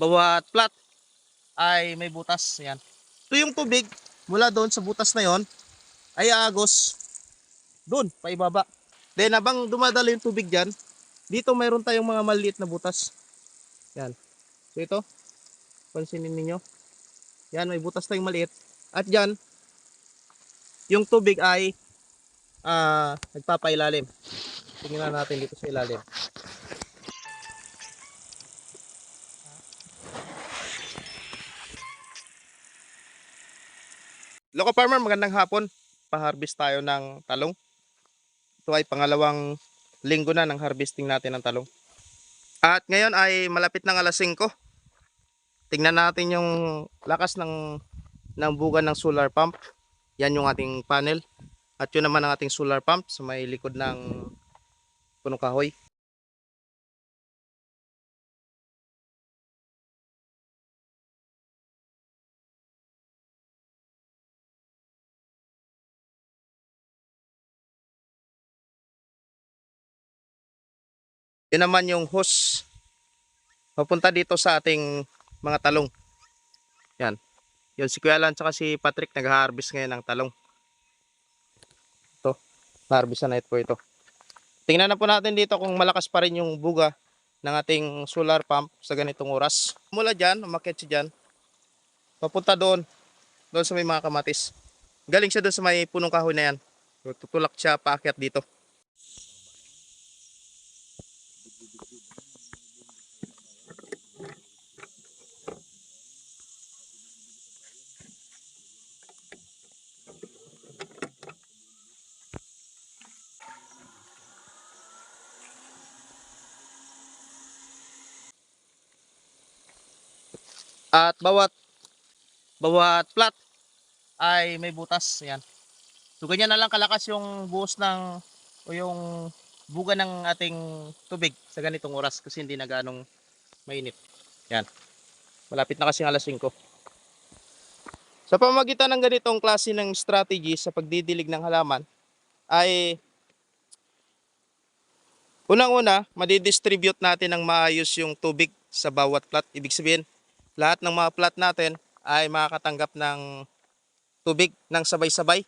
bawat plat ay may butas. Yan. Ito yung tubig mula doon sa butas na yon ay aagos doon, paibaba. Then habang dumadalo yung tubig dyan, dito mayroon tayong mga maliit na butas. Yan. So ito, pansinin ninyo. Yan, may butas tayong maliit. At dyan, yung tubig ay ah nagpapailalim. Tingnan natin dito sa ilalim. Loco Farmer, magandang hapon. Pa-harvest tayo ng talong. Ito ay pangalawang linggo na ng harvesting natin ng talong. At ngayon ay malapit ng alas 5. Tingnan natin yung lakas ng ng buga ng solar pump. Yan yung ating panel. At yun naman ang ating solar pump sa may likod ng punong kahoy. Yun naman yung hose papunta dito sa ating mga talong. Yan. Yun si Kuya Alan tsaka si Patrick nag-harvest ngayon ng talong. Ito. Harvest na po ito. Tingnan na po natin dito kung malakas pa rin yung buga ng ating solar pump sa ganitong oras. Mula dyan, umakit siya dyan. Papunta doon. Doon sa may mga kamatis. Galing siya doon sa may punong kahoy na yan. Tutulak siya paakyat dito. At bawat bawat plat ay may butas. Yan. So ganyan na lang kalakas yung buhos ng o yung buga ng ating tubig sa ganitong oras kasi hindi na ganong mainit. Yan. Malapit na kasi alas 5. Sa pamagitan ng ganitong klase ng strategy sa pagdidilig ng halaman ay unang-una, madidistribute natin ng maayos yung tubig sa bawat plat. Ibig sabihin, lahat ng mga plat natin ay makakatanggap ng tubig ng sabay-sabay.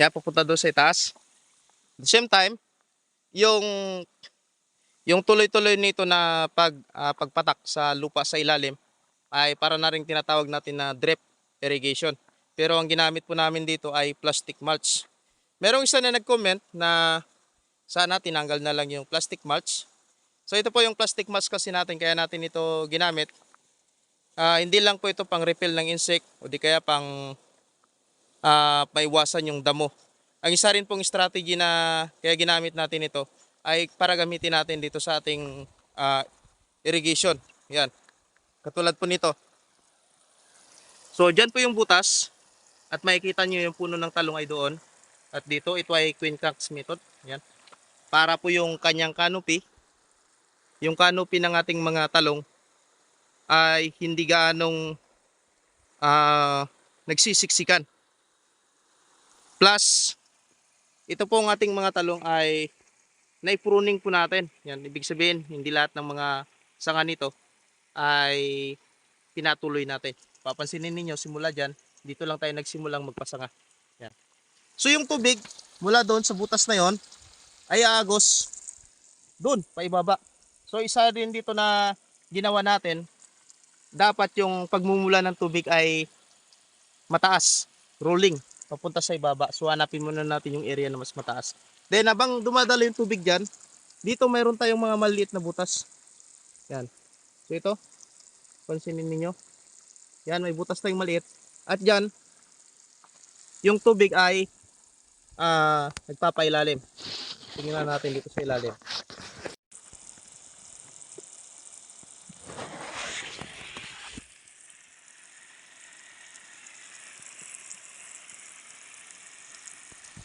Kaya pupunta doon sa itaas. At the same time, yung yung tuloy-tuloy nito na pag ah, pagpatak sa lupa sa ilalim ay para na rin tinatawag natin na drip irrigation. Pero ang ginamit po namin dito ay plastic mulch. Merong isa na nag-comment na sana tinanggal na lang yung plastic mulch. So ito po yung plastic mulch kasi natin kaya natin ito ginamit. Ah, hindi lang po ito pang repel ng insect o di kaya pang ah maiwasan yung damo. Ang isa rin pong strategy na kaya ginamit natin ito ay para gamitin natin dito sa ating ah, irrigation. Yan. Katulad po nito. So, dyan po yung butas. At makikita nyo yung puno ng talong ay doon. At dito, ito ay Queen Cracks method. Yan. Para po yung kanyang canopy. Yung canopy ng ating mga talong ay hindi gaanong ah, nagsisiksikan. Plus, ito pong ating mga talong ay naipruning po natin. Yan, ibig sabihin, hindi lahat ng mga sanga nito ay pinatuloy natin. Papansinin ninyo, simula dyan, dito lang tayo nagsimulang magpasanga. Yan. So yung tubig, mula doon sa butas na yon ay aagos doon, paibaba. So isa din dito na ginawa natin, dapat yung pagmumula ng tubig ay mataas, rolling, papunta sa ibaba. So hanapin muna natin yung area na mas mataas. Then habang dumadalo yung tubig dyan, dito mayroon tayong mga maliit na butas. Yan. So ito, pansinin ninyo. Yan, may butas tayong maliit. At dyan, yung tubig ay ah nagpapailalim. Tingnan natin dito sa ilalim.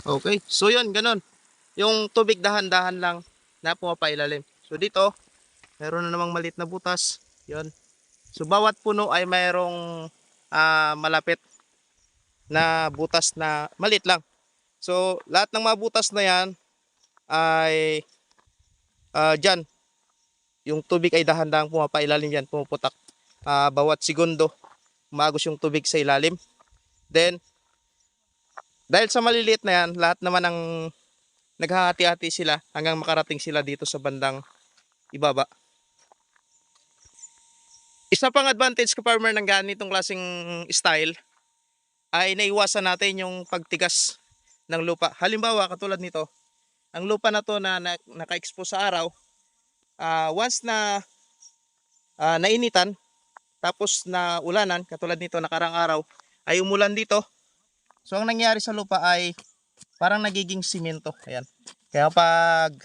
Okay, so yun, ganun. Yung tubig dahan-dahan lang na pumapailalim. So dito, meron na namang maliit na butas. Yun. So bawat puno ay mayroong ah, malapit na butas na maliit lang. So lahat ng mga butas na yan ay ah, dyan. Yung tubig ay dahan-dahan pumapailalim dyan, pumuputak. Ah, bawat segundo, umagos yung tubig sa ilalim. Then, dahil sa maliliit na yan, lahat naman ng naghahati-hati sila hanggang makarating sila dito sa bandang ibaba. Isa pang advantage ka farmer ng ganitong klaseng style ay naiwasan natin yung pagtigas ng lupa. Halimbawa, katulad nito, ang lupa na to na, na naka-expose sa araw, ah, once na ah, nainitan, tapos na ulanan, katulad nito nakarang araw, ay umulan dito. So ang nangyari sa lupa ay parang nagiging simento. Ayan. Kaya pag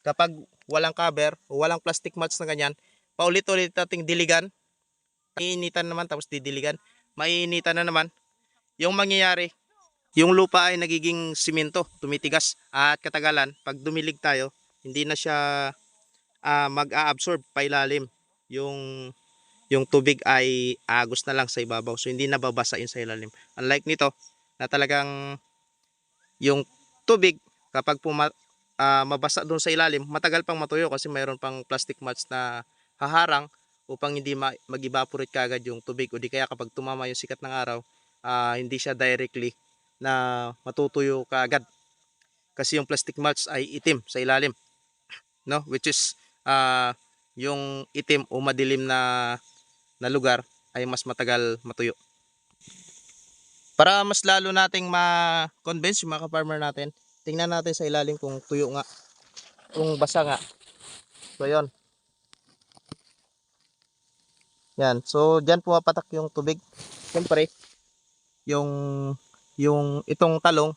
kapag walang cover o walang plastic mulch na ganyan, paulit-ulit nating diligan, iinitan naman tapos didiligan, maiinitan na naman, yung mangyayari, yung lupa ay nagiging simento, tumitigas at katagalan, pag dumilig tayo, hindi na siya ah, mag-a-absorb pailalim. Yung yung tubig ay agos na lang sa ibabaw. So hindi nababasa yun sa ilalim. Unlike nito, na talagang yung tubig kapag puma, ah, mabasa doon sa ilalim, matagal pang matuyo kasi mayroon pang plastic mulch na haharang upang hindi ma- mag-evaporate kagad yung tubig o di kaya kapag tumama yung sikat ng araw, ah, hindi siya directly na matutuyo kaagad. Kasi yung plastic mulch ay itim sa ilalim. No? Which is ah, yung itim o madilim na na lugar ay mas matagal matuyo. Para mas lalo nating ma-convince yung mga ka-farmer natin, tingnan natin sa ilalim kung tuyo nga, kung basa nga. So, yun. Yan. So, dyan pumapatak yung tubig. Siyempre, yung, yung itong talong,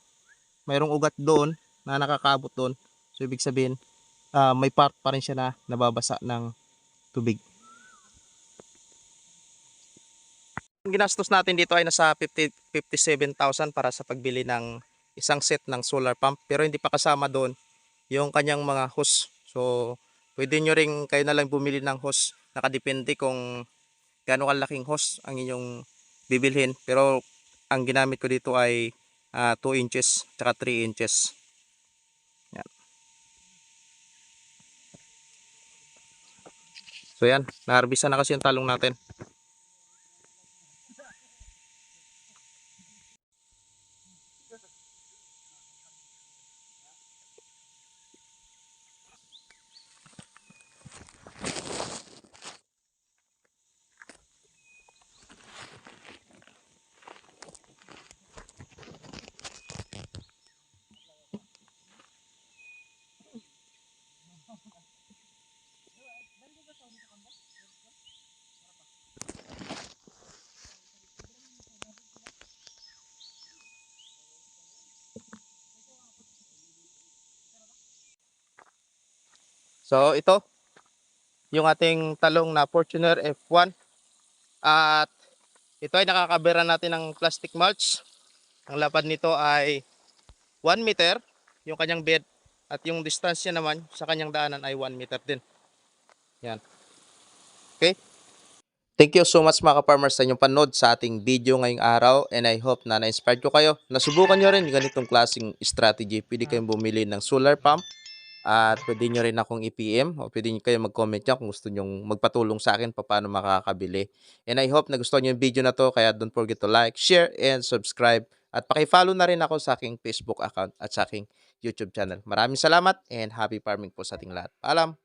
mayroong ugat doon na nakakaabot doon. So, ibig sabihin, ah, may part pa rin siya na nababasa ng tubig. Ang ginastos natin dito ay nasa 50, 57,000 para sa pagbili ng isang set ng solar pump pero hindi pa kasama doon yung kanyang mga hose. So pwede nyo ring kayo na lang bumili ng hose. Nakadepende kung gaano kalaking hose ang inyong bibilhin. Pero ang ginamit ko dito ay ah, 2 inches at 3 inches. Yan. So yan, naharbisa na kasi yung talong natin. So ito, yung ating talong na Fortuner F1. At ito ay nakakabera natin ng plastic mulch. Ang lapad nito ay 1 meter, yung kanyang bed. At yung distansya naman sa kanyang daanan ay 1 meter din. Yan. Okay? Thank you so much mga ka-farmers sa inyong panood sa ating video ngayong araw and I hope na na-inspired ko kayo. Nasubukan nyo rin ganitong klaseng strategy. Pwede kayong bumili ng solar pump At pwede nyo rin akong i-PM o pwede nyo kayo mag-comment dyan kung gusto nyong magpatulong sa akin pa paano makakabili. And I hope nagustuhan nyo yung video na to kaya don't forget to like, share, and subscribe. At paki-follow na rin ako sa aking Facebook account at sa aking YouTube channel. Maraming salamat and happy farming po sa ating lahat. Paalam!